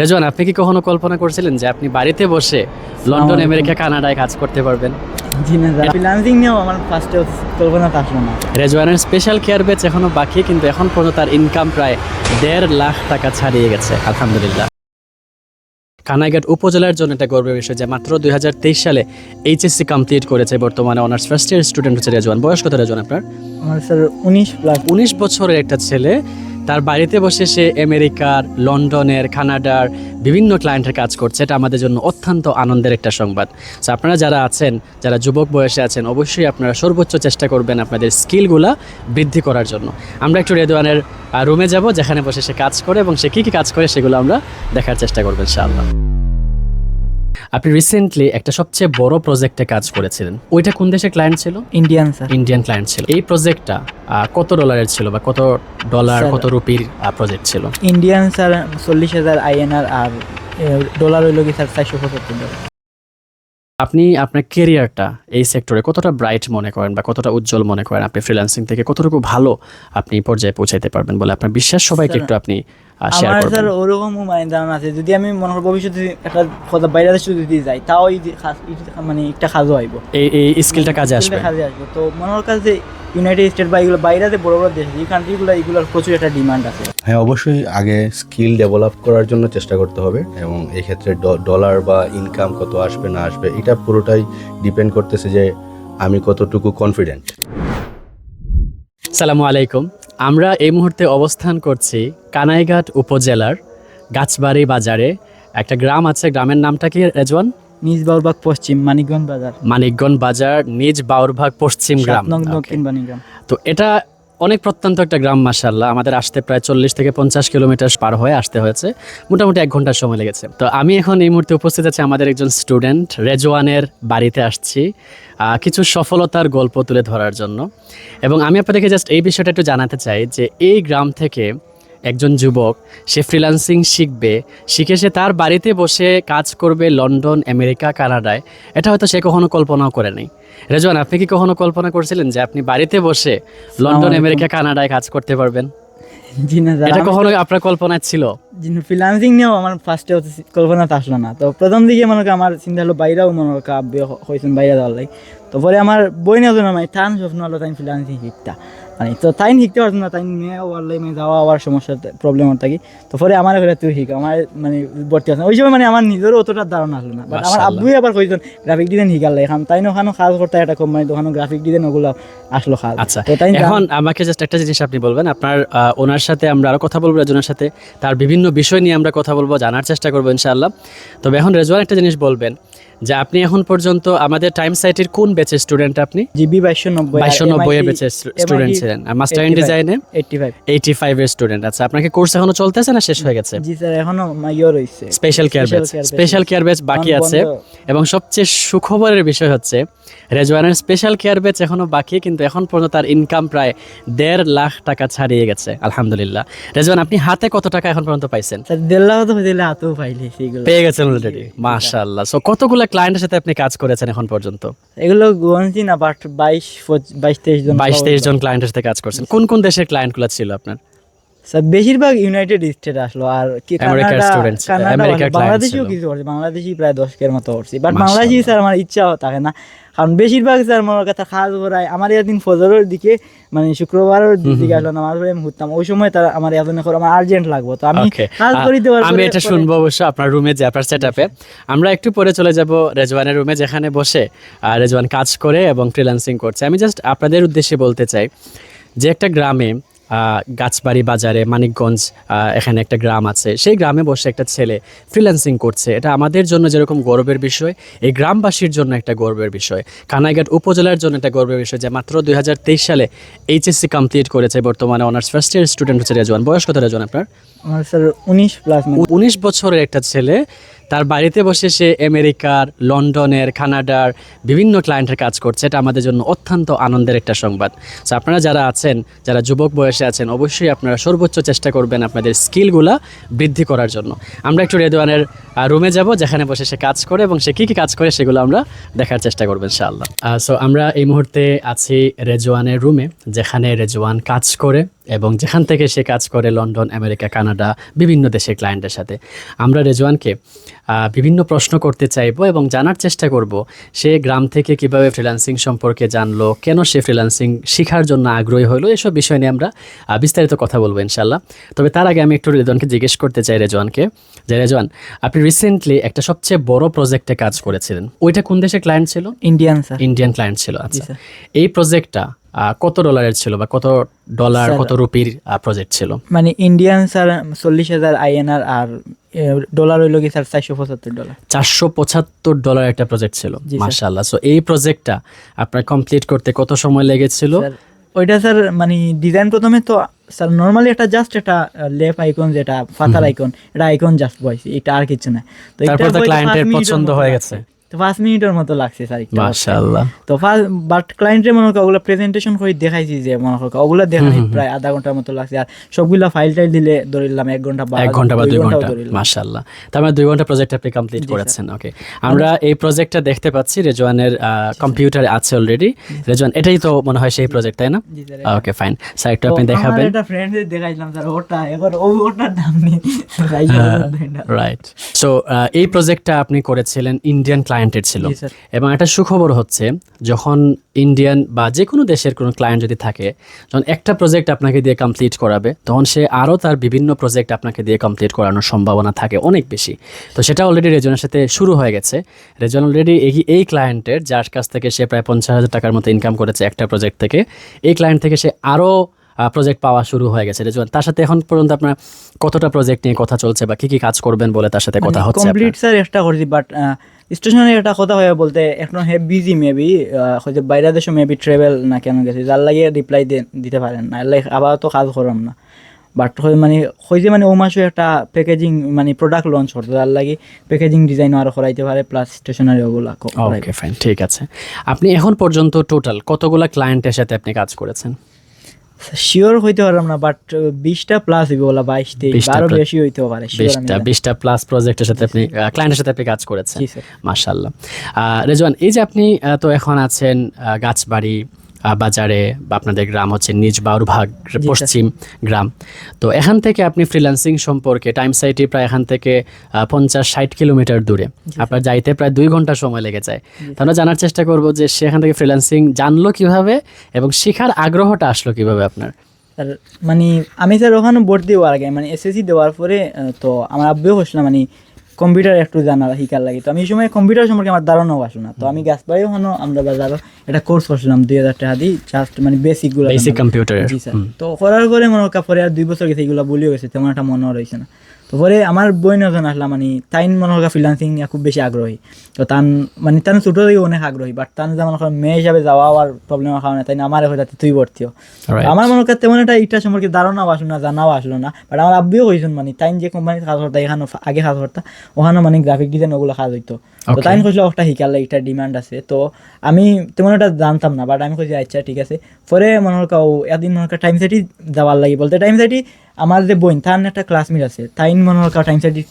রেজওয়ান আপনি কি কখনো কল্পনা করছিলেন যে আপনি বাড়িতে বসে লন্ডন আমেরিকা কানাডায় কাজ করতে পারবেন? রেজওয়ানের স্পেশাল কেয়ার বেচ এখনও বাকি কিন্তু এখন পর্যন্ত তার ইনকাম প্রায় দেড় লাখ টাকা ছাড়িয়ে গেছে আলহামদুলিল্লাহ। কানাইঘাট উপজেলার জন্য এটা গর্বের বিষয় যে মাত্র দুই হাজার তেইশ সালে এইচএসসি কমপ্লিট করেছে বর্তমানে অনার্স ফার্স্ট ইয়ার স্টুডেন্ট হচ্ছে রেজওয়ান। বয়স কত রেজওয়ান আপনার? আমার স্যার উনিশ প্লাস উনিশ বছরের একটা ছেলে। তার বাড়িতে বসে সে আমেরিকার, লন্ডনের, কানাডার বিভিন্ন ক্লায়েন্টের কাজ করছে। এটা আমাদের জন্য অত্যন্ত আনন্দের একটা সংবাদ। সো আপনারা যারা আছেন, যারা যুবক বয়সে আছেন, অবশ্যই আপনারা সর্বোচ্চ চেষ্টা করবেন আপনাদের স্কিলগুলা বৃদ্ধি করার জন্য। আমরা একটু রেদওয়ানের রুমে যাব, যেখানে বসে সে কাজ করে এবং সে কী কী কাজ করে সেগুলো আমরা দেখার চেষ্টা করব, ইনশাআল্লাহ। আপনি রিসেন্টলি একটা সবচেয়ে বড় প্রজেক্টে কাজ করেছিলেন। ওইটা কোন দেশের ক্লায়েন্ট ছিল? ইন্ডিয়ান স্যার ইন্ডিয়ান ক্লায়েন্ট ছিল। এই প্রজেক্টটা কত ডলারের ছিল বা কত ডলার কত রুপির প্রজেক্ট ছিল? ইন্ডিয়ান স্যার চল্লিশ হাজার আইএনআর আর ডলার হইল কি স্যার চারশো পঁচাত্তর ডলার আপনি আপনার কেরিয়ারটা এই সেক্টরে কতটা ব্রাইট মনে করেন বা কতটা উজ্জ্বল মনে করেন? আপনি ফ্রিল্যান্সিং থেকে কতটুকু ভালো আপনি পর্যায়ে পৌঁছাইতে পারবেন বলে আপনার বিশ্বাস? সবাইকে একটু আপনি শেয়ার করবেন। স্যার ওরকমও মানে ধারণা আছে যদি আমি মনে করি ভবিষ্যতে একটা কথা বাইরে দেশে যদি যাই তাও মানে একটা কাজও আইব। এই এই স্কিলটা কাজে আসবে। কাজে আসবে। তো মনে হয় কাছে ইউনাইটেড স্টেট বা এগুলো বাইরে বড় বড় দেশ এই কান্ট্রিগুলো এগুলোর প্রচুর একটা ডিমান্ড আছে। হ্যাঁ অবশ্যই আগে স্কিল ডেভেলপ করার জন্য চেষ্টা করতে হবে এবং এই ক্ষেত্রে ডলার বা ইনকাম কত আসবে না আসবে এটা পুরোটাই ডিপেন্ড করতেছে যে আমি কতটুকু কনফিডেন্ট সালামু আলাইকুম। আমরা এই মুহূর্তে অবস্থান করছি কানাইঘাট উপজেলার গাছবাড়ি বাজারে। একটা গ্রাম আছে গ্রামের নামটা কি রেজওয়ান? নিজ বাউরভাগ পশ্চিম মানিকগঞ্জ বাজার। মানিকগঞ্জ বাজার নিজ বাউরভাগ পশ্চিম গ্রাম। তো এটা অনেক প্রত্যন্ত একটা গ্রাম মাসাল্লাহ আমাদের আসতে প্রায় চল্লিশ থেকে পঞ্চাশ কিলোমিটার পার হয়ে আসতে হয়েছে। মোটামুটি এক ঘণ্টার সময় লেগেছে। তো আমি এখন এই মুহূর্তে উপস্থিত আছি আমাদের একজন স্টুডেন্ট, রেজওয়ানের বাড়িতে আসছি কিছু সফলতার গল্প তুলে ধরার জন্য। এবং আমি আপনাদেরকে জাস্ট এই বিষয়টা একটু জানাতে চাই যে এই গ্রাম থেকে একজন যুবক সে ফ্রিল্যান্সিং শিখবে শিখে সে তার বাড়িতে বসে কাজ করবে লন্ডন আমেরিকা কানাডায়। এটা হয়তো সে কখনো কল্পনাও করে নেই। রেজওয়ান আপনি কি কখনো কল্পনা করছিলেন যে আপনি বাড়িতে বসে লন্ডন আমেরিকা কানাডায় কাজ করতে পারবেন? জি না এটা কখনো আপনার কল্পনায় ছিল? ফ্রিলান্সিং নিয়েও আমার ফার্স্টে কল্পনা আসলো না। তো প্রথম দিকে মনে করি আমার চিন্তা হলো বাইরেও মনে করি আব্বে হয়েছেন বাইরে যাওয়ার লাগে। তো পরে আমার বই নেওয়া না মানে টান স্বপ্ন হলো তাই ফ্রিলান্সিং শিখতা মানে তো তাই শিখতে পারতো না তাই নিয়ে ওয়ার লাগে মানে যাওয়া আবার সমস্যা প্রবলেম থাকি। তো পরে আমার ঘরে তুই শিখ আমার মানে ভর্তি আছে ওই সময় মানে আমার নিজেরও অতটা ধারণা আসলো না। বাট আমার। আব্বুই আবার কইছেন গ্রাফিক ডিজাইন শিখার লাগে এখন তাই ওখানে কাজ করতে একটা কোম্পানি ওখানে গ্রাফিক ডিজাইন ওগুলো আসলো কাজ। আচ্ছা তো তাই এখন আমাকে জাস্ট একটা জিনিস আপনি বলবেন। আপনার ওনার সাথে আমরা আরও কথা বলব রেজওয়ানের সাথে। তার বিভিন্ন বিষয় নিয়ে আমরা কথা বলব জানার চেষ্টা করব ইনশাআল্লাহ। তবে এখন রেজওয়ান একটা জিনিস বলবেন যে আপনি এখন পর্যন্ত আমাদের টাইম সাইটের কোন ব্যাচের স্টুডেন্ট আপনি? জিবি বাইশশো নব্বই বাইশশো নব্বই এর ব্যাচের স্টুডেন্ট ছিলেন। আর মাস্টার ইন ডিজাইনে এইটটি ফাইভ এইটি ফাইভ এর স্টুডেন্ট আচ্ছা আপনাকে কোর্স এখনও চলতেছে না শেষ হয়ে গেছে? জি স্যার এখনও ইয়ে রয়েছে special care batch special care batch বাকি আছে। এবং সবচেয়ে সুখবরের বিষয় হচ্ছে রেজওয়ানের স্পেশাল কেয়ার ব্যাচ এখনও বাকি কিন্তু এখন পর্যন্ত তার ইনকাম প্রায় দেড় লাখ টাকা ছাড়িয়ে গেছে। আলহামদুলিল্লাহ। রেজওয়ান আপনি হাতে কত টাকা এখন পর্যন্ত পাইছেন? দেড় লাখ তো হাতেও পাইলে পেয়ে গেছেন অলরেডি মাশাআল্লাহ। সো কতগুলো ক্লায়েন্টের সাথে আপনি কাজ করেছেন এখন পর্যন্ত? এগুলো গণছি না বাট বাইশ বাইশ তেইশ জন বাইশ তেইশ জন ক্লায়েন্টের সাথে কাজ করছেন। কোন কোন দেশের ক্লায়েন্টগুলো ছিল আপনার? স্যার বেশিরভাগ ইউনাইটেড স্টেট আসলো আর কি কানাডা বাংলাদেশিও কিছু করছে বাংলাদেশি প্রায় দশ কের মতো করছি। বাট বাংলাদেশি স্যার আমার ইচ্ছাও থাকে না। কারণ বেশিরভাগ স্যার মনে কথা কাজ করায় আমার একদিন ফজরের দিকে মানে শুক্রবারের দিকে আসলো নামাজ পড়ে আমি ঘুরতাম। ওই সময় তার আমার এতদিন করে আমার আর্জেন্ট লাগবো। তো আমি কাজ করি দেওয়ার আমি এটা শুনব অবশ্য আপনার রুমে যে আপনার সেট আমরা একটু পরে চলে যাব রেজওয়ানের রুমে যেখানে বসে রেজওয়ান কাজ করে এবং ফ্রিল্যান্সিং করছে। আমি জাস্ট আপনাদের উদ্দেশ্যে বলতে চাই যে একটা গ্রামে গাছবাড়ি বাজারে মানিকগঞ্জ এখানে একটা গ্রাম আছে। সেই গ্রামে বসে একটা ছেলে ফ্রিল্যান্সিং করছে। এটা আমাদের জন্য যেরকম গর্বের বিষয় এই গ্রামবাসীর জন্য একটা গর্বের বিষয়। কানাইঘাট উপজেলার জন্য একটা গর্বের বিষয় যে মাত্র দুই হাজার তেইশ সালে এইচএসসি কমপ্লিট করেছে বর্তমানে অনার্স ফার্স্ট ইয়ার স্টুডেন্ট হচ্ছে রেজওয়ান। বয়স কত রেজওয়ান আপনার? স্যার উনিশ প্লাস উনিশ বছরের একটা ছেলে। তার বাড়িতে বসে সে আমেরিকার, লন্ডনের, কানাডার বিভিন্ন ক্লায়েন্টের কাজ করছে। এটা আমাদের জন্য অত্যন্ত আনন্দের একটা সংবাদ। সো আপনারা যারা আছেন, যারা যুবক বয়সে আছেন, অবশ্যই আপনারা সর্বোচ্চ চেষ্টা করবেন আপনাদের স্কিলগুলা বৃদ্ধি করার জন্য। আমরা একটু রেদওয়ানের রুমে যাব, যেখানে বসে সে কাজ করে এবং সে কী কী কাজ করে সেগুলো আমরা দেখার চেষ্টা করব ইনশাআল্লাহ। সো আমরা এই মুহূর্তে আছি রেজওয়ানের রুমে যেখানে রেজওয়ান কাজ করে। এবং যেখান থেকে সে কাজ করে লন্ডন আমেরিকা কানাডা বিভিন্ন দেশের ক্লায়েন্টের সাথে। আমরা রেজওয়ানকে বিভিন্ন প্রশ্ন করতে চাইব এবং জানার চেষ্টা করব সে গ্রাম থেকে কীভাবে ফ্রিল্যান্সিং সম্পর্কে জানলো কেন সে ফ্রিল্যান্সিং শেখার জন্য আগ্রহী হলো এসব বিষয় নিয়ে আমরা বিস্তারিত কথা বলব ইনশাল্লাহ তবে তার আগে আমি একটু রেজওয়ানকে জিজ্ঞেস করতে চাই রেজওয়ানকে যে রেজওয়ান আপনি রিসেন্টলি একটা সবচেয়ে বড় প্রজেক্টে কাজ করেছিলেন। ওইটা কোন দেশের ক্লায়েন্ট ছিল? ইন্ডিয়ান স্যার ইন্ডিয়ান ক্লায়েন্ট ছিল আচ্ছা। এই প্রজেক্টটা কত ডলারের ছিল বা কত ডলার কত রুপির প্রজেক্ট ছিল? মানে ইন্ডিয়ান স্যার চল্লিশ হাজার আইএনআর আর ডলার হইল কি স্যার চারশো পঁচাত্তর ডলার চারশো পঁচাত্তর ডলার একটা প্রজেক্ট ছিল। মার্শাল্লাহ সো এই প্রজেক্টটা আপনার কমপ্লিট করতে কত সময় লেগেছিল? ওইটা স্যার মানে ডিজাইন প্রথমে তো স্যার নর্মালি একটা জাস্ট একটা লেফ আইকন যেটা ফাতার আইকন এটা আইকন জাস্ট বয়সি এটা আর কিছু না। তো তারপর তো ক্লায়েন্টের পছন্দ হয়ে গেছে। তো পাঁচ মিনিটের মতো লাগছে স্যার তো ফার্স্ট বাট ক্লায়েন্টের মনে করো ওগুলো প্রেজেন্টেশন করে দেখাইছি যে মনে করো ওগুলো দেখাই প্রায় আধা ঘণ্টার মতো লাগছে। আর সবগুলা ফাইল টাইল দিলে ধরিলাম এক ঘণ্টা বা এক ঘণ্টা বা দুই ঘণ্টা। তার মানে দুই ঘণ্টা প্রজেক্ট আপনি কমপ্লিট করেছেন ওকে আমরা এই প্রজেক্টটা দেখতে পাচ্ছি রেজওয়ানের কম্পিউটারে আছে অলরেডি রেজওয়ান এটাই তো মনে হয় সেই প্রজেক্ট তাই না? ওকে ফাইন স্যার একটু আপনি দেখাবেন। একটা ফ্রেন্ড দেখাইলাম স্যার ওটা এখন ওটার দাম নেই। রাইট সো এই প্রজেক্টটা আপনি করেছিলেন ইন্ডিয়ান ক্লায়েন্টের ছিল। এবং একটা সুখবর হচ্ছে যখন ইন্ডিয়ান বা যে কোনো দেশের কোনো ক্লায়েন্ট যদি থাকে যখন একটা প্রজেক্ট আপনাকে দিয়ে কমপ্লিট করাবে তখন সে আরও তার বিভিন্ন প্রজেক্ট আপনাকে দিয়ে কমপ্লিট করানোর সম্ভাবনা থাকে অনেক বেশি। তো সেটা অলরেডি রেজনের সাথে শুরু হয়ে গেছে। রেজন অলরেডি এই এই ক্লায়েন্টের যার কাছ থেকে সে প্রায় পঞ্চাশ হাজার টাকার মতো ইনকাম করেছে একটা প্রজেক্ট থেকে এই ক্লায়েন্ট থেকে সে আরও প্রজেক্ট পাওয়া শুরু হয়ে গেছে। রেজওয়ান তার সাথে এখন পর্যন্ত আপনার কতটা প্রজেক্ট নিয়ে কথা চলছে বা কি কি কাজ করবেন বলে তার সাথে কথা হচ্ছে কমপ্লিট স্যার একটা করছি বাট স্টেশনে একটা কথা হয়ে বলতে এখন হে বিজি মেবি হয়তো বাইরে দেশে মেবি ট্রেভেল না কেন গেছে যার লাগে রিপ্লাই দিতে পারেন। না লাইক আবার তো কাজ করলাম না। বাট হয় মানে হয়েছে মানে ও মাসে একটা প্যাকেজিং মানে প্রোডাক্ট লঞ্চ করতো যার লাগে প্যাকেজিং ডিজাইন আরও করাইতে পারে প্লাস স্টেশনারি ওগুলা ওকে ফাইন ঠিক আছে। আপনি এখন পর্যন্ত টোটাল কতগুলা ক্লায়েন্টের সাথে আপনি কাজ করেছেন? শিওর হইতে পারলাম না বাট বিশটা প্লাস হইবে বাইশ তেইশ আরও বেশি হইতে পারে বিশটা বিশটা প্লাস প্রজেক্টের সাথে আপনি ক্লায়েন্টের সাথে আপনি কাজ করেছেন। মার্শাল্লাহ রেজওয়ান এই যে আপনি তো এখন আছেন গাছবাড়ি বাজারে বা আপনাদের গ্রাম হচ্ছে নিজ বাউরভাগ স্যার। পশ্চিম গ্রাম। তো এখান থেকে আপনি ফ্রিল্যান্সিং সম্পর্কে টাইম সাইটে প্রায় এখান থেকে পঞ্চাশ ষাট কিলোমিটার দূরে। আপনার যাইতে প্রায় দুই ঘণ্টা সময় লেগে যায়। তো আমরা জানার চেষ্টা করব যে সেখান থেকে ফ্রিল্যান্সিং জানলো কীভাবে এবং শেখার আগ্রহটা আসলো কীভাবে আপনার? আর মানে আমি স্যার ওখানে ভর্তি হওয়ার আগে মানে এসএসসি দেওয়ার পরে তো আমার আব্বুও হচ্ছিল মানে কম্পিউটার একটু জানার শিকার লাগে। তো আমি এই সময় কম্পিউটার সম্পর্কে আমার ধারণাও আসো না। তো আমি গাছবাড়ি হনো আমরা বাজারও একটা কোর্স করছিলাম দুই হাজার টাকা দিই জাস্ট মানে বেসিকগুলো বেসিক কম্পিউটার তো করার পরে মনে হয় পরে আর দুই বছর গেছে এগুলো বলিও গেছে তেমন একটা মনে রয়েছে না। তো পরে আমার বই নজন আসলাম মানে তাইন মনে হয় ফ্রিলান্সিং নিয়ে খুব বেশি আগ্রহী তো তান মানে তান ছোটো থেকে অনেক আগ্রহী বাট তান যেমন মেয়ে হিসাবে যাওয়া আর প্রবলেমের কারণে তাই আমার হয়ে যাতে তুই Right. আমার মনে হয় তেমন একটা ইটা সম্পর্কে ধারণাও আসলো না জানাও আসলো না বাট আমার আব্বিও কইছেন মানে তাইন যে কোম্পানিতে কাজ করতা এখানে আগে কাজ করতা ওখানে মানে গ্রাফিক ডিজাইন ওগুলো কাজ হইতো। তো. তাইন কইছিল একটা শিকার লাগে এটা ডিমান্ড আছে। তো আমি তেমন একটা জানতাম না বাট আমি কইছি আচ্ছা ঠিক আছে। পরে মনে হয় কাউ একদিন মনে হয় টাইম সাইটি যাওয়ার লাগে বলতে টাইম সাইটি আমার যে বইন তার একটা ক্লাসমেট আছে। তাইন মনে হয় টাইম সাইডি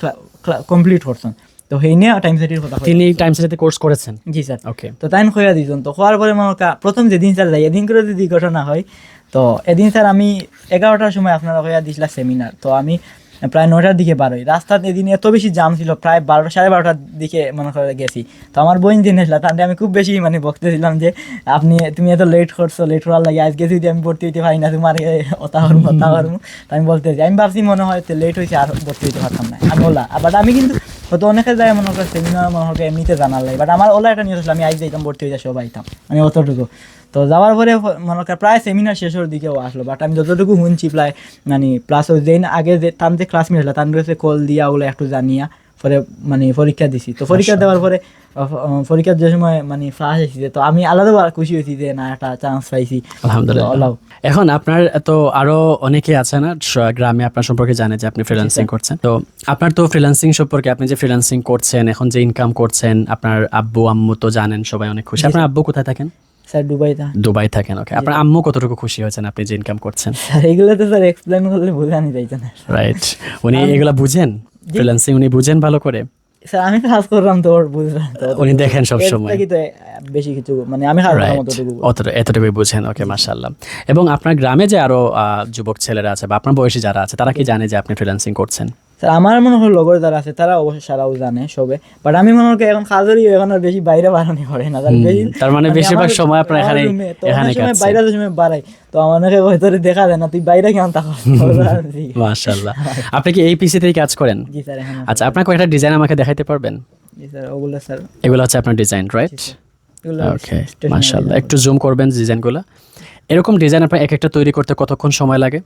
কমপ্লিট করছেন। তো সেই নিয়ে টাইম সাইটির কথা। তিনি টাইম সাইটে কোর্স করেছেন? জি স্যার। ওকে তো তাইন খোয়া দিয়েছেন তো খোয়ার পরে মনে হয় প্রথম যেদিন স্যার যাই এদিন করে যদি ঘটনা হয় তো এদিন স্যার আমি এগারোটার সময় আপনারা হইয়া দিছিলাম সেমিনার তো আমি প্রায় নয়টার দিকে বারোই রাস্তা এদিন এত বেশি জাম ছিল, প্রায় বারোটা, সাড়ে বারোটার দিকে মনে করে গেছি। তো আমার বোন দিন এসলা তাহলে আমি খুব বেশি মানে বকতে বকতেছিলাম যে, আপনি, তুমি এত লেট করছ লেট করার লাগে, আজকে যদি আমি ভর্তি হইতে পারি না, তোমার অতা হরম অতা হরম। আমি বলতে চাই আমি ভাবছি মনে হয় লেট হয়েছে আর ভর্তি হইতে পারতাম না। আমি বললাম বাট আমি কিন্তু হয়তো অনেকে যায় মনে করে সেমিনার মনে হয় এমনিতে জানার লাগে। বাট আমার ওলা একটা নিয়ে আসলে, আমি আজ যাইতাম, ভর্তি হয়ে যাই সবাই আইতাম, আমি অতটুকু। তো যাওয়ার পরে মনে হয় প্রায় সেমিনার শেষের দিকেও আসলো বাট আমি যতটুকু শুনছি প্রায় মানে প্লাস ওই যেদিন আগে যে, তার যে ক্লাসমেট হলো তার কাছে কল দিয়া ওগুলো একটু জানিয়া পরে মানে পরীক্ষা দিছি। তো পরীক্ষা দেওয়ার পরে পরীক্ষার যে সময় মানে ফার্স্ট এসেছে তো আমি আলাদা খুশি হয়েছি যে না একটা চান্স পাইছি। আলহামদুলিল্লাহ। এখন আপনার তো আরও অনেকে আছে না গ্রামে আপনার সম্পর্কে জানে যে আপনি ফ্রিল্যান্সিং করছেন। তো আপনার তো ফ্রিল্যান্সিং সম্পর্কে আপনি যে ফ্রিল্যান্সিং করছেন এখন যে ইনকাম করছেন আপনার আব্বু আম্মু তো জানেন সবাই অনেক খুশি। আপনার আব্বু কোথায় থাকেন? স্যার দুবাইতে। দুবাই থাকেন ওকে আপনার আম্মু কতটুকু খুশি হয়েছেন আপনি যে ইনকাম করছেন? স্যার এগুলো তো স্যার এক্সপ্লেন করলে বোঝানি যাইছে না। রাইট উনি এগুলা বুঝেন? ফ্রিল্যান্সিং উনি বুঝেন ভালো করে? স্যার আমি কাজ করলাম তো ওর বুঝলাম উনি দেখেন সব সময়। বেশি কিছু মানে আমি. অতটা এতটুকুই বুঝেন ওকে মাশাল্লাহ এবং আপনার গ্রামে যে আরও আহ, যুবক ছেলেরা আছে বা আপনার বয়সী যারা আছে তারা কি জানে যে আপনি ফ্রিল্যান্সিং করছেন? স্যার আমার মনে হয় লগর যারা আছে তারা অবশ্য সারাও জানে সবে। বাট আমি মনে হয় এখন কাজেরই এখন আর বেশি বাইরে বাড়ানি করে না। তার মানে বেশিরভাগ সময় আপনার আমার এখানেই- room এ, তো সময় বাইরে সময় বাড়াই। তো আমার অনেকে হয়তো দেখা যায় না তুই বাইরে কেমন থাকো? মাশাল্লাহ আপনি কি এই পিসি থেকে কাজ করেন? জি স্যার এখন আচ্ছা আপনার কয়েকটা ডিজাইন আমাকে দেখাইতে পারবেন? জি স্যার ওগুলো স্যার। এগুলো হচ্ছে আপনার ডিজাইন রাইট ওকে design। একটু জুম করবেন ডিজাইনগুলো এরকম ডিজাইন আপনার এক একটা তৈরি করতে কতক্ষণ সময় লাগে?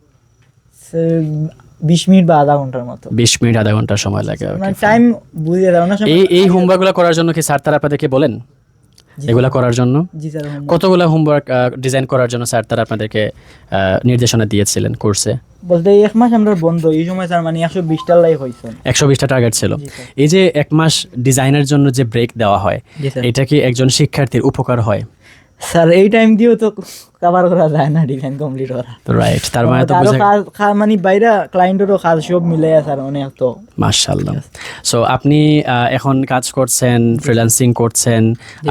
বিশ মিনিট বা আধা ঘণ্টার মতো। বিশ মিনিট আধা ঘণ্টা সময় লাগে মানে টাইম বুঝিয়ে অনেক সময় এই এই হোমওয়ার্কগুলো করার জন্য কি স্যার তারা আপনাদেরকে বলেন? এগুলা করার জন্য। কতগুলো হোমওয়ার্ক ডিজাইন করার জন্য স্যার তারা আপনাদেরকে নির্দেশনা দিয়েছিলেন কোর্সে বলতে এক মাস আমরা বন্ধ এই সময় স্যার মানে একশো বিশটার লাইক হয়েছে। একশো বিশটা টার্গেট ছিল। এই যে এক মাস ডিজাইনের জন্য যে ব্রেক দেওয়া হয় এটা কি একজন শিক্ষার্থীর উপকার হয়? স্যার এই টাইম দিয়েও তো কভার করা যায় না ডিজাইন কমপ্লিট করা। তো রাইট তার মানে তো কাজ মানে বাইরে ক্লায়েন্টেরও কাজ সব মিলে স্যার অনেক তো। মাশাল্লাহ সো আপনি এখন কাজ করছেন ফ্রিল্যান্সিং করছেন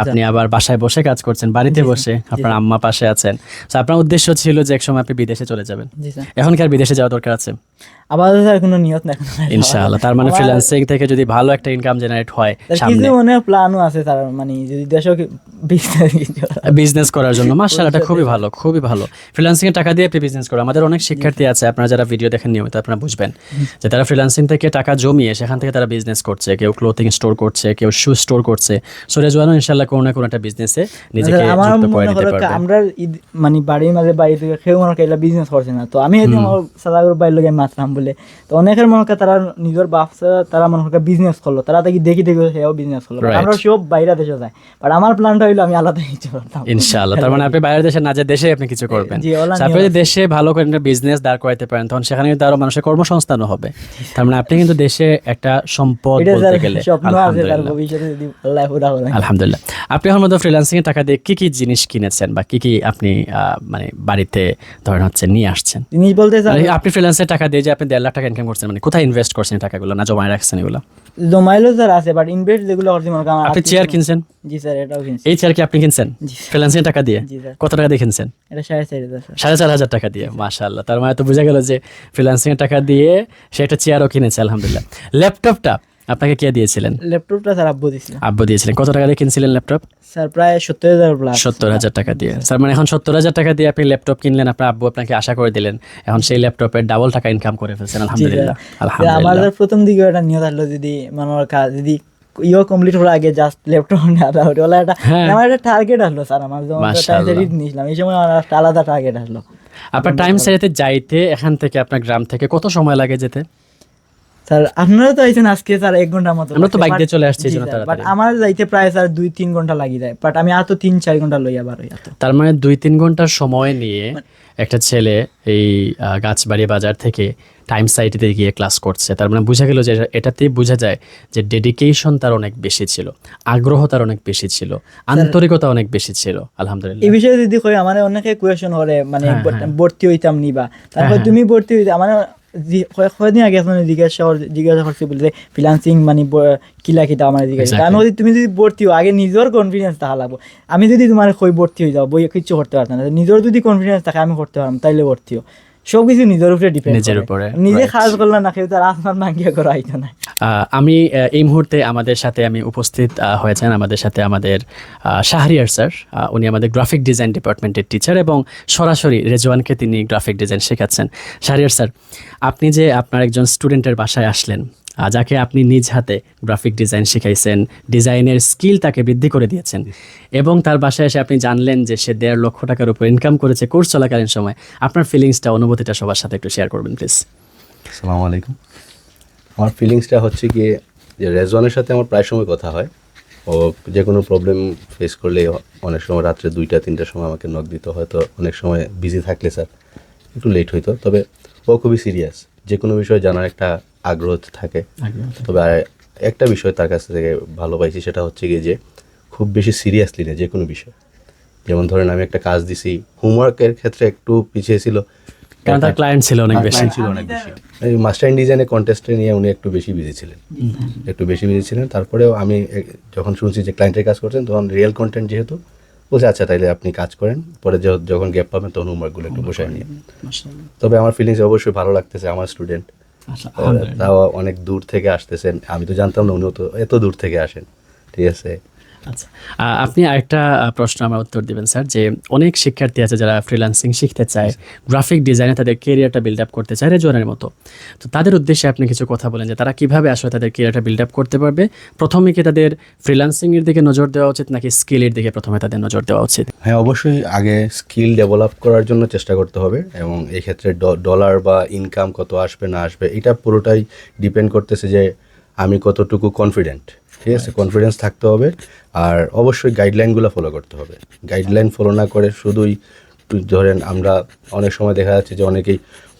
আপনি আবার বাসায় বসে কাজ করছেন বাড়িতে বসে আপনার আম্মা পাশে আছেন। তো আপনার উদ্দেশ্য ছিল যে একসময় আপনি বিদেশে চলে যাবেন। এখন কি আর বিদেশে যাওয়া দরকার আছে? আবার স্যার কোনো নিয়ত না ইনশাআল্লাহ তার মানে ফ্রিল্যান্সিং থেকে যদি ভালো একটা ইনকাম জেনারেট হয় সামনে। অনেক প্ল্যানও আছে স্যার মানে যদি দেশও বিজনেস করার জন্য। এটা খুবই ভালো খুবই ভালো। ফ্রিল্যান্সিং এর টাকা দিয়ে আপনি বিজনেস করেন। আমাদের অনেক শিক্ষার্থী আছে আপনারা যারা ভিডিও দেখেন নিয়মিত আপনারা বুঝবেন যে তারা ফ্রিল্যান্সিং থেকে টাকা জমিয়ে সেখান থেকে তারা বিজনেস করছে। কেউ ক্লোথিং স্টোর করছে কেউ শু স্টোর করছে। সো রেজওয়ানও ইনশাআল্লাহ কোনো না কোনো একটা বিজনেসে নিজেকে আচ্ছা, যুক্ত করে নিতে পারবে। আমরা মানে বাড়ির মাঝে বাড়ি থেকে কেউ মনে করে বিজনেস করছে না। তো আমি এদিন আমার সাদাগুর বাড়ির লোকে মাতলাম বলে। তো অনেকের মনে করে তারা নিজের বাপসা তারা মনে করে বিজনেস করল। তারা দেখি দেখি দেখি সেও বিজনেস করল. আমরা সব বাইরে দেশে যায় বাট আমার প্ল্যানটা হইল আমি আলাদা কিছু করতাম ইনশাআল্লাহ তার মানে আপনি বাইরের দেশে না যে দেশে আপনি কিছু করবেন। আপনি যদি দেশে ভালো করে একটা বিজনেস দাঁড় করাইতে পারেন তখন সেখানে কিন্তু আরও মানুষের কর্মসংস্থানও হবে। তার মানে আপনি কিন্তু দেশে একটা সম্পদ বলতে গেলে। আলহামদুলিল্লাহ। আপনি এখন মধ্যে ফ্রিল্যান্সিং এর টাকা দিয়ে কি কি জিনিস কিনেছেন বা কি কি আপনি মানে বাড়িতে ধরেন হচ্ছে নিয়ে আসছেন? জিনিস বলতে মানে আপনি ফ্রিল্যান্সের টাকা দিয়ে যে আপনি দেড় লাখ টাকা ইনকাম করছেন মানে কোথায় ইনভেস্ট করছেন টাকাগুলো? না জমায় রাখছেন এগুলো? জমাইলো স্যার আছে বাট ইনভেস্ট যেগুলো করছি মনে আপনি চেয়ার কিনছেন? জি স্যার এটাও কিনছি। এই চেয়ার কি আপনি কিনছেন? ফ্রিল্যান্সিং টাকা দিয়ে? কত টাকা দিয়ে কিনছেন? সাড়ে চার হাজার টাকা দিয়ে মাশাআল্লাহ। তার মানে তো বোঝা গেল যে ফ্রিল্যান্সিং টাকা দিয়ে সে একটা চেয়ারও কিনেছে আলহামদুলিল্লাহ। ল্যাপটপটা আপনাকে কে দিয়েছিলেন? ল্যাপটপটা স্যার আব্বু দিছিল আব্বু দিয়েছিলেন। কত টাকা দিয়ে কিনছিলেন ল্যাপটপ? স্যার প্রায় সত্তর হাজার প্লাস সত্তর হাজার টাকা দিয়ে। স্যার মানে এখন সত্তর হাজার টাকা দিয়ে আপনি ল্যাপটপ কিনলেন আপনার আব্বু আপনাকে আশা করে দিলেন। এখন সেই ল্যাপটপের ডাবল টাকা ইনকাম করে ফেলছেন আলহামদুলিল্লাহ। আমার আলহামদুলিল্লাহ। প্রথম দিকে একটা নিয়ত আসলো যদি মানুষের কাজ যদি ইয়ে কমপ্লিট হওয়ার আগে জাস্ট ল্যাপটপ আলাদা হতো ওলা একটা। আমার একটা টার্গেট আসলো স্যার আমার যখন। টাইম নিয়েছিলাম। এই সময় আমার আলাদা টার্গেট আসলো। আপনার টাইম সেরেতে যাইতে এখান থেকে আপনার গ্রাম থেকে কত সময় লাগে যেতে? স্যার আপনারা তো আইছেন আজকে স্যার এক ঘণ্টার মতো আমরা তো বাইক দিয়ে চলে আসছি বাট আমার যাইতে প্রায় স্যার দুই তিন ঘণ্টা লাগি যায় বাট আমি তিন চার ঘণ্টা তার মানে দুই তিন ঘণ্টার সময় নিয়ে একটা ছেলে এই গাছবাড়ি বাজার থেকে টাইম সাইটে গিয়ে ক্লাস করছে। তার মানে বোঝা গেল যে এটা- এটাতেই বোঝা যায় যে ডেডিকেশন তার অনেক বেশি ছিল আগ্রহ তার অনেক বেশি ছিল আন্তরিকতা অনেক বেশি ছিল আলহামদুলিল্লাহ। এই বিষয়ে যদি কই আমার অনেকে কোয়েশন করে মানে হ্যাঁ, হ্যাঁ। ভর্তি হইতাম নিবা তারপর হ্যাঁ, তুমি ভর্তি হইতে মানে জি- কয়- কয়দিন আগে মানে জিজ্ঞাসা জিজ্ঞাসা করছি বলতে ফ্রিলান্সিং মানে কিলা কিতা আমার জিজ্ঞাসা আমি যদি তুমি যদি ভর্তি হও আগে নিজের কনফিডেন্স থাকা লাগবো। আমি যদি তোমার কই ভর্তি হয়ে যাও বই কিছু করতে পারতাম না নিজের যদি কনফিডেন্স থাকে আমি করতে পারতাম তাইলে ভর্তি হও। সব কিছু নিজের উপরে ডিপেন্ড নিজের উপরে, নিজে. করলে না খেয়ে তার আসমান ভাঙ্গিয়া করা হইতো না। আমি এই মুহূর্তে আমাদের সাথে আমি উপস্থিত হয়েছেন আমাদের সাথে আমাদের শাহরিয়ার স্যার উনি আমাদের গ্রাফিক ডিজাইন ডিপার্টমেন্টের টিচার এবং সরাসরি রেজওয়ানকে তিনি গ্রাফিক ডিজাইন শেখাচ্ছেন। শাহরিয়ার স্যার আপনি যে আপনার একজন স্টুডেন্টের বাসায় আসলেন যাকে আপনি নিজ হাতে গ্রাফিক ডিজাইন শিখাইছেন ডিজাইনের স্কিল তাকে বৃদ্ধি করে দিয়েছেন। এবং তার বাসায় এসে আপনি জানলেন যে সে দেড় লক্ষ টাকার উপর ইনকাম করেছে কোর্স চলাকালীন সময়। আপনার ফিলিংসটা অনুভূতিটা সবার সাথে একটু শেয়ার করবেন প্লিজ আসসালামু আলাইকুম। আমার ফিলিংসটা হচ্ছে গিয়ে যে রেজওয়ানের সাথে আমার প্রায় সময় কথা হয়। ও যে কোনো প্রবলেম ফেস করলে অনেক সময় রাত্রে দুইটা, তিনটার সময় আমাকে নক দিত। হয়তো অনেক সময় বিজি থাকলে স্যার, একটু লেট হইতো। তবে ও খুবই সিরিয়াস যে কোনো বিষয়ে জানার একটা আগ্রহ থাকে। তবে একটা বিষয় তার কাছ থেকে ভালো পাইছি সেটা হচ্ছে গিয়ে যে খুব বেশি সিরিয়াসলি না যে কোনো বিষয়। যেমন ধরেন আমি একটা কাজ দিছি হোমওয়ার্কের ক্ষেত্রে একটু পিছিয়ে ছিল। কারণ তার ক্লায়েন্ট ছিল অনেক বেশি। ছিল অনেক বেশি। এই মাস্টার ডিজাইনে কন্টেস্টে নিয়ে উনি একটু বেশি বিজি ছিলেন। একটু বেশি বিজি ছিলেন। তারপরেও আমি যখন শুনছি যে ক্লায়েন্টের কাজ করছেন তখন রিয়েল কন্টেন্ট যেহেতু বলছে আচ্ছা তাইলে আপনি কাজ করেন। পরে যখন- যখন গ্যাপ পাবেন তখন হোমওয়ার্কগুলো একটু বসায় নিয়ে। তবে আমার ফিলিংস অবশ্যই ভালো লাগতেছে আমার স্টুডেন্ট তাও অনেক দূর থেকে আসতেছেন। আমি তো জানতাম না উনি তো এত দূর থেকে আসেন। ঠিক আছে? আচ্ছা আপনি আরেকটা প্রশ্ন আমার উত্তর দিবেন, স্যার, যে অনেক শিক্ষার্থী আছে যারা ফ্রিল্যান্সিং শিখতে চায় গ্রাফিক ডিজাইনে তাদের কেরিয়ারটা বিল্ড আপ করতে চায় রেজনের মতো। তো তাদের উদ্দেশ্যে আপনি কিছু কথা বলেন যে তারা কীভাবে আসলে তাদের কেরিয়ারটা বিল্ড আপ করতে পারবে? প্রথমে কি তাদের ফ্রিল্যান্সিংয়ের দিকে নজর দেওয়া উচিত, নাকি স্কিলের দিকে প্রথমে তাদের নজর দেওয়া উচিত? হ্যাঁ অবশ্যই আগে স্কিল ডেভেলপ করার জন্য চেষ্টা করতে হবে, এবং এই ক্ষেত্রে ডলার বা ইনকাম কত আসবে, না আসবে, এটা পুরোটাই ডিপেন্ড করতেছে যে আমি কতটুকু কনফিডেন্ট ঠিক আছে? কনফিডেন্স থাকতে হবে। আর অবশ্যই গাইডলাইনগুলো ফলো করতে হবে। গাইডলাইন ফলো না করে শুধুই ধরেন আমরা অনেক সময় দেখা যাচ্ছে যে অনেকেই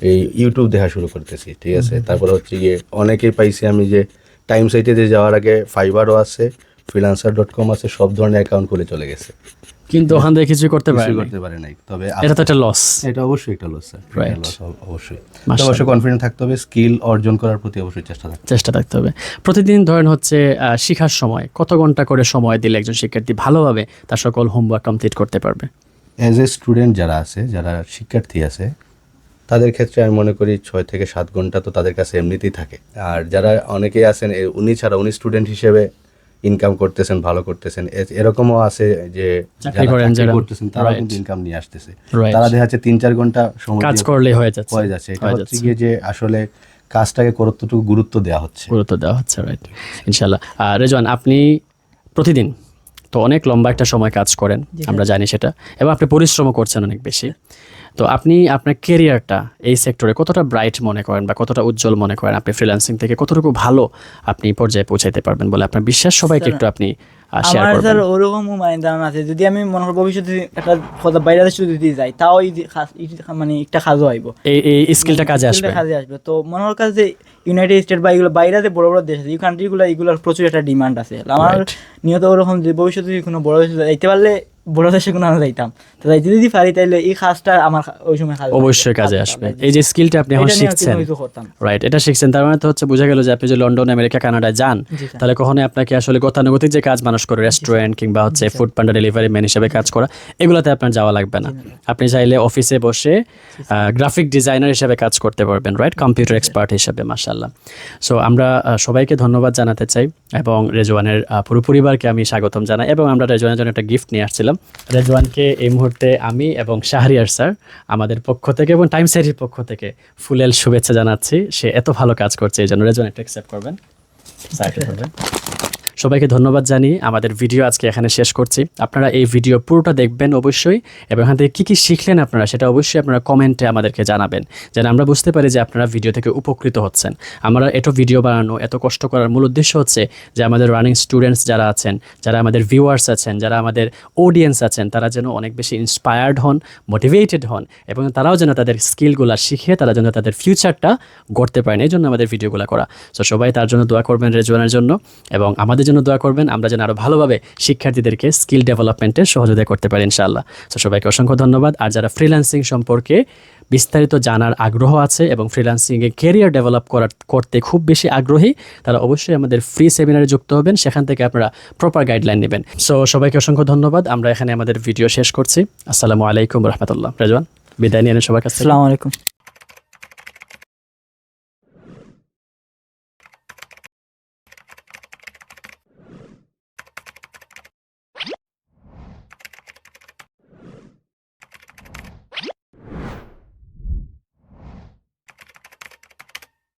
এই ইউটিউব দেখা শুরু করতেছি ঠিক আছে? তারপরে হচ্ছে গিয়ে অনেকেই পাইছি আমি যে টাইম সাইটে যে যাওয়ার আগে ফাইবারও আছে ফ্রিলান্সার ডট কম আছে সব ধরনের অ্যাকাউন্ট খুলে চলে গেছে। কিন্তু ওখান থেকে কিছু করতে পারে করতে পারে নাই তবে এটা তো একটা লস এটা অবশ্যই একটা লস স্যার. লস অবশ্যই। অবশ্যই কনফিডেন্ট থাকতে হবে স্কিল অর্জন করার প্রতি অবশ্যই চেষ্টা থাকতে চেষ্টা থাকতে হবে। প্রতিদিন ধরেন হচ্ছে শিখার সময় কত ঘণ্টা করে সময় দিলে একজন শিক্ষার্থী ভালোভাবে তার সকল হোমওয়ার্ক কমপ্লিট করতে পারবে? অ্যাজ এ স্টুডেন্ট যারা আছে যারা শিক্ষার্থী আছে তাদের ক্ষেত্রে আমি মনে করি ছয় থেকে সাত ঘণ্টা তো তাদের কাছে এমনিতেই থাকে। আর যারা অনেকেই আছেন উনি ছাড়া উনি স্টুডেন্ট হিসেবে ইনকাম করতেছেন ভালো করতেছেন। এরকমও আছে যে যারা। করতেছেন তারাও Right. কিন্তু ইনকাম নিয়ে আসতেছে। তারা দেখা যাচ্ছে তিন চার ঘণ্টা সময় কাজ দিয়ে করলেই হয়ে যাচ্ছে। হয়ে যাচ্ছে। এটা হচ্ছে গিয়ে যে আসলে কাজটাকে কতটুকু গুরুত্ব দেওয়া হচ্ছে। গুরুত্ব দেওয়া হচ্ছে রাইট ইনশাল্লাহ আর রেজওয়ান আপনি প্রতিদিন তো অনেক লম্বা একটা সময় কাজ করেন আমরা জানি সেটা এবং আপনি পরিশ্রমও করছেন অনেক বেশি। তো আপনি আপনার কেরিয়ারটা এই সেক্টরে কতটা ব্রাইট মনে করেন বা কতটা উজ্জ্বল মনে করেন? আপনি ফ্রিল্যান্সিং থেকে কতটুকু ভালো আপনি পর্যায়ে পৌঁছাইতে পারবেন বলে আপনার বিশ্বাস? সবাইকে একটু আপনি শেয়ার আমার করবেন। স্যার মানে ধারণা আছে যদি আমি মনে করি ভবিষ্যতে একটা কথা বাইরে দেশে যদি যাই তাও মানে একটা কাজও আইব। এই স্কিলটা কাজে আসবে। কাজে আসবে। তো মনে হয় কাছে ইউনাইটেড স্টেট বা এগুলো বাইরে বড় বড় দেশ আছে এই কান্ট্রিগুলো এগুলোর প্রচুর একটা ডিমান্ড আছে। আমার. নিয়ত ওরকম যে ভবিষ্যতে কোনো বড় দেশে যাইতে পারলে বড় দেশে কোনো যাইতাম। তো যাইতে যদি পারি তাইলে এই কাজটা আমার ওই সময় কাজে অবশ্যই কাজে আসবে। এই যে স্কিলটা আপনি এখন শিখছেন। রাইট এটা শিখছেন। তার মানে তো হচ্ছে বোঝা গেল যে আপনি যে লন্ডন আমেরিকা কানাডায় যান তাহলে কখনোই আপনাকে আসলে গতানুগতিক যে কাজ মানুষ করে রেস্টুরেন্ট কিংবা হচ্ছে ফুড পান্ডা ডেলিভারি ম্যান হিসেবে কাজ করা এগুলোতে আপনার যাওয়া লাগবে না। আপনি চাইলে অফিসে বসে গ্রাফিক ডিজাইনার হিসেবে কাজ করতে পারবেন রাইট কম্পিউটার এক্সপার্ট হিসেবে মাশাল্লাহ সো আমরা সবাইকে ধন্যবাদ জানাতে চাই এবং রেজওয়ানের পুরো পরিবারকে আমি স্বাগতম জানাই এবং আমরা রেজওয়ানের জন্য একটা গিফট নিয়ে আসছিলাম। রেজওয়ানকে এই মুহূর্তে আমি এবং শাহরিয়ার স্যার আমাদের পক্ষ থেকে এবং টাইম সাইটের পক্ষ থেকে ফুলেল শুভেচ্ছা জানাচ্ছি। সে এত ভালো কাজ করছে এই জন্য রেজওয়ান একটা অ্যাকসেপ্ট করবেন। সবাইকে ধন্যবাদ জানিয়ে আমাদের ভিডিও আজকে এখানে শেষ করছি। আপনারা এই ভিডিও পুরোটা দেখবেন অবশ্যই এবং এখান থেকে কী কী শিখলেন আপনারা সেটা অবশ্যই আপনারা কমেন্টে আমাদেরকে জানাবেন, যেন আমরা বুঝতে পারি যে আপনারা ভিডিও থেকে উপকৃত হচ্ছেন। আমরা এত ভিডিও বানানো, এত কষ্ট করার মূল উদ্দেশ্য হচ্ছে যে আমাদের রানিং স্টুডেন্টস যারা আছেন, যারা আমাদের ভিউয়ার্স আছেন, যারা আমাদের অডিয়েন্স আছেন, তারা যেন অনেক বেশি ইন্সপায়ার্ড হন মোটিভেটেড হন এবং তারাও যেন তাদের স্কিলগুলো শিখে, তারা যেন তাদের ফিউচারটা গড়তে পারেন। এই জন্য আমাদের ভিডিওগুলো করা। সো সবাই তার জন্য দোয়া করবেন রেজওয়ানের জন্য এবং আমাদের জন্য দোয়া করবেন। আমরা যেন আরও ভালোভাবে শিক্ষার্থীদেরকে স্কিল ডেভেলপমেন্টে সহযোগিতা করতে পারি ইনশাআল্লাহ। সো সবাইকে অসংখ্য ধন্যবাদ। আর যারা ফ্রিল্যান্সিং সম্পর্কে বিস্তারিত জানার আগ্রহ আছে এবং ফ্রিল্যান্সিংয়ে কেরিয়ার ডেভেলপ করার, করতে খুব বেশি আগ্রহী, তারা অবশ্যই আমাদের ফ্রি সেমিনারে যুক্ত হবেন। সেখান থেকে আপনারা প্রপার গাইডলাইন নেবেন। সো সবাইকে অসংখ্য ধন্যবাদ। আমরা এখানে আমাদের ভিডিও শেষ করছি। আসসালামু আলাইকুম রহমতুল্লাহ। রেজওয়ান, বিদায় নিয়ে সবার কাছ আসসালামু আলাইকুম।